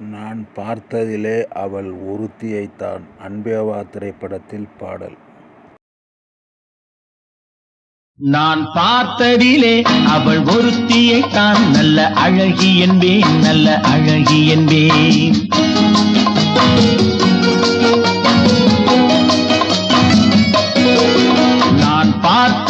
நான் பார்த்ததிலே அவள் ஒருத்தியைத்தான் அன்பேவா திரைப்படத்தில் பாடல். நான் பார்த்ததிலே அவள் ஒருத்தியை தான் நல்ல அழகி என்பேன் நல்ல அழகி என்பேன்.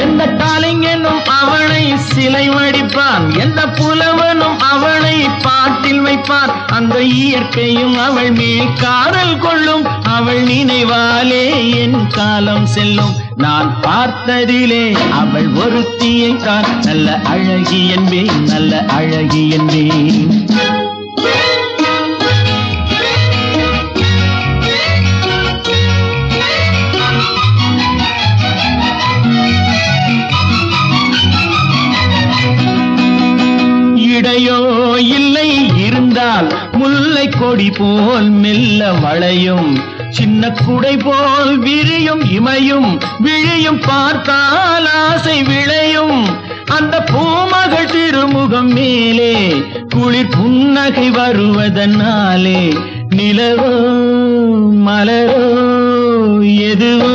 எந்த கலைஞனும் அவனை சிலை வடிப்பான் எந்த புலவனும் அவனை பாட்டில் வைப்பான். அந்த இயற்கையும் அவள் மேல் காதல் கொள்ளும் அவள் நினைவாலே என் காலம் செல்லும். நான் பார்த்ததிலே அவள் ஒருத்தியை தான் நல்ல அழகி என்பேன் நல்ல அழகி என்பேன். இருந்தால் முல்லை கொடி போல் மெல்ல வளையும் சின்ன குடை போல் விரியும் இமையும் விழியும் பார்த்தால் ஆசை விளையும். அந்த பூமகள் திருமுகம் மேலே குளிர் புன்னகை வருவதனாலே நிலவோ மலரோ எதுவோ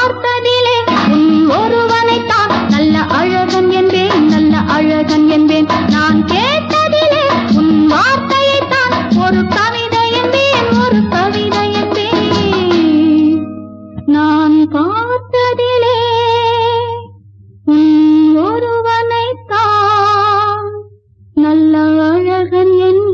பார்த்ததிலே உன் ஒருவனைத்தான் நல்ல அழகன் என்பேன் நல்ல அழகன் என்பேன். நான் கேட்டதிலே உன் வார்த்தையைத்தான் ஒரு கவிதை என்பேன் ஒரு கவிதை என்பேன். நான் பார்த்ததிலே உன் ஒருவனைத்தான் நல்ல அழகன் என்